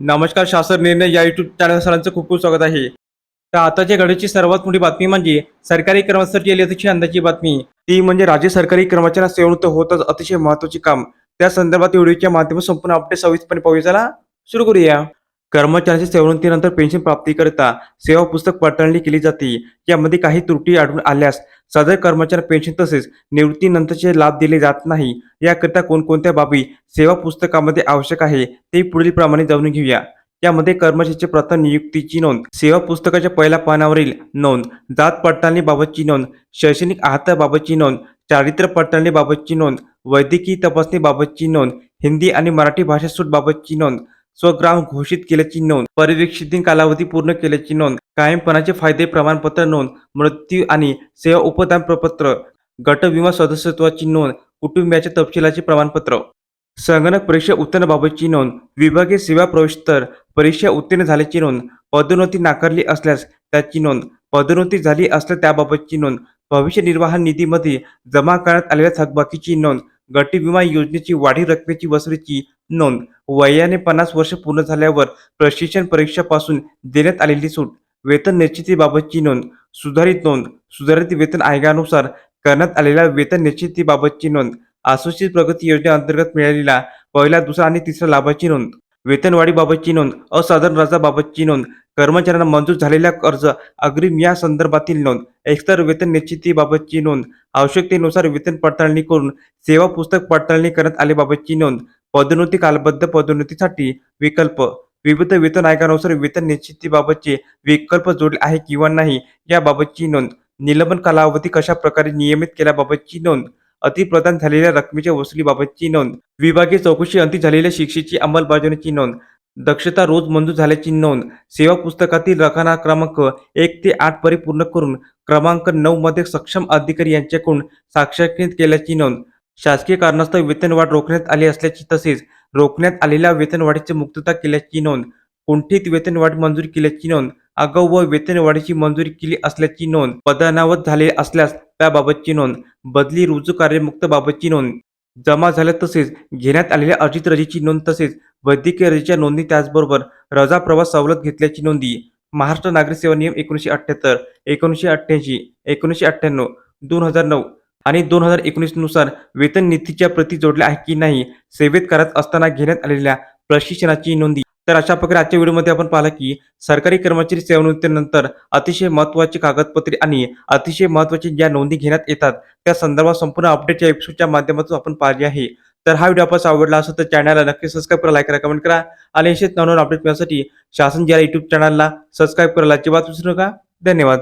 नमस्कार शासन निर्णय या युट्यूब चॅनल सरांचं खूप खूप स्वागत आहे. तर आताच्या घडीची सर्वात मोठी बातमी म्हणजे सरकारी कर्मचारी केली अतिशय अंदाची बातमी. ती म्हणजे राज्य सरकारी कर्मचाऱ्यांना सेवृत्त होतच अतिशय महत्त्वाचे काम. त्या संदर्भात व्हिडिओच्या माध्यमातून संपूर्ण अपडेट सविस्तरपणे पाहू चला सुरू करूया. कर्मचाऱ्यांच्या सेवानंतर पेन्शन प्राप्तीकरिता सेवा पुस्तक पडताळणी केली जाते. यामध्ये काही त्रुटी आढळून आल्यास सदर कर्मचारी पेन्शन तसेच निवृत्तीनंतरचे लाभ दिले जात नाही. याकरिता कोणकोणत्या बाबी सेवा पुस्तकामध्ये आवश्यक आहे ते पुढील प्रमाणे जाणून घेऊया. यामध्ये कर्मचाऱ्याची प्रथम नियुक्तीची नोंद सेवा पुस्तकाच्या पहिल्या पानावरील नोंद जात पडताळणीबाबतची नोंद शैक्षणिक बाबतची नोंद चारित्र्य पडताळणीबाबतची नोंद वैद्यकीय तपासणीबाबतची नोंद हिंदी आणि मराठी भाषा सूट बाबतची नोंद स्वग्राम घोषित केल्याची नोंद. परिवीक्षित कालावधी पूर्ण केल्याची नोंद. कायमपणाचे फायदे प्रमाणपत्र नोंद. मृत्यू आणि सेवा उपदान प्रपत्र. गट विमा सदस्यत्वाची नोंद. कुटुंबियाच्या तपशिलाचे प्रमाणपत्र. संगणक परीक्षा उत्तीर्णबाबतची नोंद. विभागीय सेवा प्रवेशतर परीक्षा उत्तीर्ण झाल्याची नोंद. पदोन्नती नाकारली असल्यास त्याची नोंद. पदोन्नती झाली असल्यास त्याबाबतची नोंद. भविष्य निर्वाह निधीमध्ये जमा करण्यात आलेल्या थकबाकीची नोंद. गट विमा योजनेची वाढीव रकमेची वसुलीची नोंद. वयाने पन्नास वर्ष पूर्ण झाल्यावर प्रशिक्षण परीक्षापासून देण्यात आलेली सूट. वेतन निश्चितीबाबतची नोंद. सुधारित नोंद. सुधारित वेतन आयोगानुसार करण्यात आलेल्या वेतन निश्चितीबाबतची नोंद. असोसिएट प्रगती योजनेअंतर्गत मिळालेला पहिला दुसरा आणि तिसरा लाभाची नोंद. वेतनवाढीबाबतची नोंद असाधारण रजाबाबतची नोंद कर्मचाऱ्यांना मंजूर झालेल्या अर्ज अग्रिम या संदर्भातील नोंद एकतर वेतन निश्चितीबाबतची नोंद आवश्यकतेनुसार वेतन पडताळणी करून सेवा पुस्तक पडताळणी करण्यात आल्याबाबतची नोंद पदोन्नती कालबद्ध पदोन्नतीसाठी विकल्प विविध वेतन आयोगानुसार वेतन निश्चितीबाबतचे विकल्प जोडले आहे किंवा नाही याबाबतची नोंद निलंबन कालावधी कशा प्रकारे नियमित केल्याबाबतची नोंद अतिप्रदान झालेल्या रकमेच्या वसुलीबाबतची नोंद. विभागीय चौकशी अंती झालेल्या शिक्षेची अंमलबजावणीची नोंद. दक्षता रोज मंजूर झाल्याची नोंद. सेवा पुस्तकातील रखाना क्रमांक एक ते आठ परिपूर्ण करून क्रमांक नऊ मध्ये सक्षम अधिकारी यांच्याकडून साक्षांकित केल्याची नोंद. शासकीय कारणास्तव वेतनवाढ रोखण्यात आली असल्याची तसेच रोखण्यात आलेल्या वेतनवाढीची मुक्तता केल्याची नोंद. कुंठित वेतनवाढ मंजूर केल्याची नोंद. आगाऊ व वेतनवाढीची मंजुरी केली असल्याची नोंद. पदानावत झाले असल्यास त्याबाबतची नोंद बदली रुजू कार्यमुक्त बाबतची नोंद जमा झाल्या तसेच घेण्यात आलेल्या अर्जित रजेची नोंद तसेच वैद्यकीय रजेच्या नोंदी त्याचबरोबर रजा प्रवास सवलत घेतल्याची नोंदी महाराष्ट्र नागरिक सेवा नियम एकोणीसशे अठ्ठ्याहत्तर एकोणीसशे अठ्ठ्याऐंशी एकोणीसशे अठ्ठ्याण्णव दोन हजार नऊ आणि दोन हजार एकोणीसनुसार वेतन निधीच्या प्रती जोडल्या आहे की नाही सेवेत करत असताना घेण्यात आलेल्या प्रशिक्षणाची नोंदी. तर अशा प्रकारे आजच्या व्हिडिओमध्ये आपण पाहिलं की सरकारी कर्मचारी सेवानिवृत्तीनंतर अतिशय महत्त्वाची कागदपत्रे आणि अतिशय महत्त्वाची ज्या नोंदी घेण्यात येतात त्या संदर्भात संपूर्ण अपडेट या एपिसोडच्या माध्यमातून आपण पाहिली आहे. तर हा व्हिडिओ आपण आवडला असेल तर चॅनलला नक्की सबस्क्राईब करा लाईक करा कमेंट करा आणि असेच नवनवीन अपडेट मिळण्यासाठी शासन ज्या युट्यूब चॅनलला सबस्क्राईब करायला अजिबात विसरू नका. धन्यवाद.